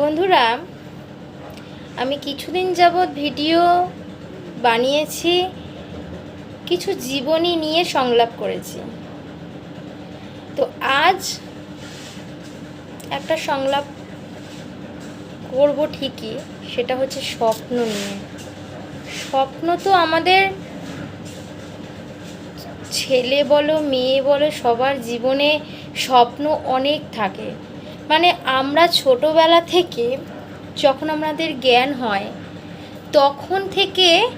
বন্ধুরা, আমি কিছুদিন যাবৎ ভিডিও বানিয়েছি, কিছু জীবনী নিয়ে সংলাপ করেছি। তো আজ একটা সংলাপ করব ঠিকই, সেটা হচ্ছে স্বপ্ন নিয়ে। স্বপ্ন তো আমাদের ছেলে বলো, মেয়ে বলো, সবার জীবনে স্বপ্ন অনেক থাকে। মানে আমরা ছোটোবেলা থেকে যখন আমাদের জ্ঞান হয়, তখন থেকে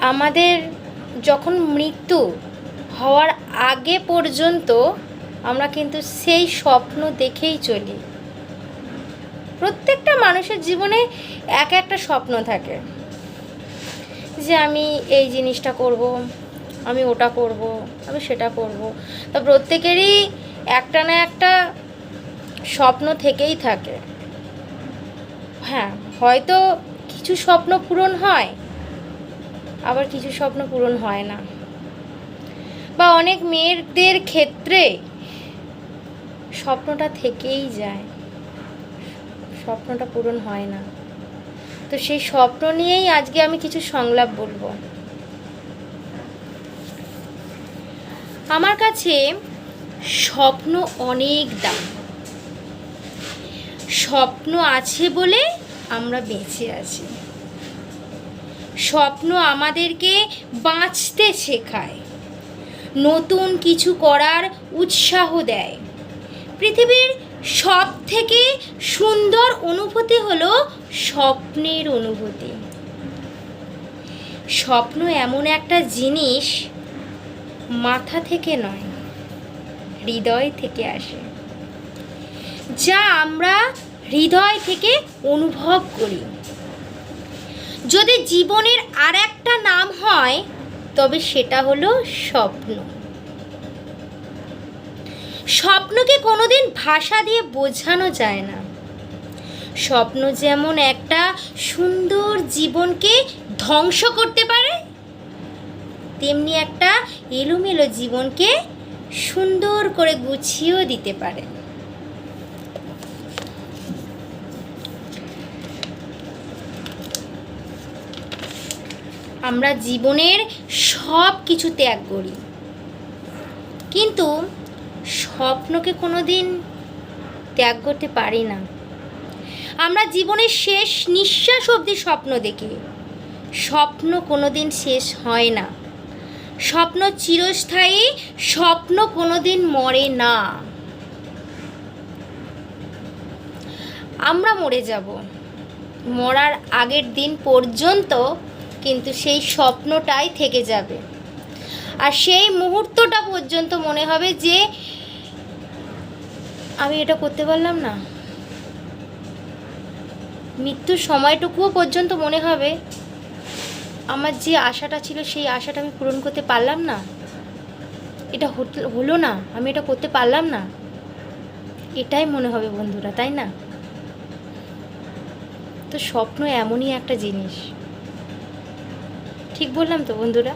আমাদের যখন মৃত্যু হওয়ার আগে পর্যন্ত আমরা কিন্তু সেই স্বপ্ন দেখেই চলি। প্রত্যেকটা মানুষের জীবনে এক একটা স্বপ্ন থাকে। যে আমি এই জিনিসটা করব, আমি ওটা করব, আমি সেটা করব। তা প্রত্যেকেরই একটা না একটা স্বপ্ন থেকেই থাকে। হ্যাঁ হয়তো কিছু স্বপ্ন পূরণ হয়, আবার কিছু স্বপ্ন পূরণ হয় না। বা অনেক মেয়েদের ক্ষেত্রে স্বপ্নটা থেকেই যায়, স্বপ্নটা পূরণ হয় না। তো সেই স্বপ্ন নিয়েই আজকে আমি কিছু সংলাপ বলব। আমার কাছে স্বপ্ন অনেক দাম। স্বপ্ন আছে বলে আমরা বেঁচে আছি। স্বপ্ন আমাদেরকে বাঁচতে শেখায়। নতুন কিছু করার উৎসাহ দেয়। পৃথিবীর সব থেকে সুন্দর অনুভূতি হলো স্বপ্নের অনুভূতি। স্বপ্ন এমন একটা জিনিস মাথা থেকে নয়, হৃদয় থেকে আসে। যা আমরা হৃদয় থেকে অনুভব করি। যদি জীবনের আর একটা নাম হয়, তবে সেটা হলো স্বপ্ন। স্বপ্নকে কোনোদিন ভাষা দিয়ে বোঝানো যায় না। স্বপ্ন যেমন একটা সুন্দর জীবনকে ধ্বংস করতে পারে, তেমনি একটা এলোমেলো জীবনকে সুন্দর করে গুছিয়েও দিতে পারে। আমরা জীবনের সব কিছু ত্যাগ করি। কিন্তু স্বপ্নকে কোনো দিন ত্যাগ করতে পারি না। আমরা জীবনের শেষ নিঃশ্বাস অবধি স্বপ্ন দেখি। স্বপ্ন কোনো দিন শেষ হয় না। স্বপ্ন চিরস্থায়ী, স্বপ্ন কোনো দিন মরে না। আমরা মরে যাব। মরার আগের দিন পর্যন্ত কিন্তু সেই স্বপ্নটাই থেকে যাবে। আর সেই মুহূর্তটা পর্যন্ত মনে হবে যে আমি এটা করতে পারলাম না। মৃত্যুর সময়টুকুও পর্যন্ত মনে হবে আমার যে আশাটা ছিল সেই আশাটা আমি পূরণ করতে পারলাম না। এটা হলো না, আমি এটা করতে পারলাম না। এটাই মনে হবে বন্ধুরা, তাই না? তো স্বপ্ন এমনই একটা জিনিস। ঠিক বললাম তো বন্ধুরা?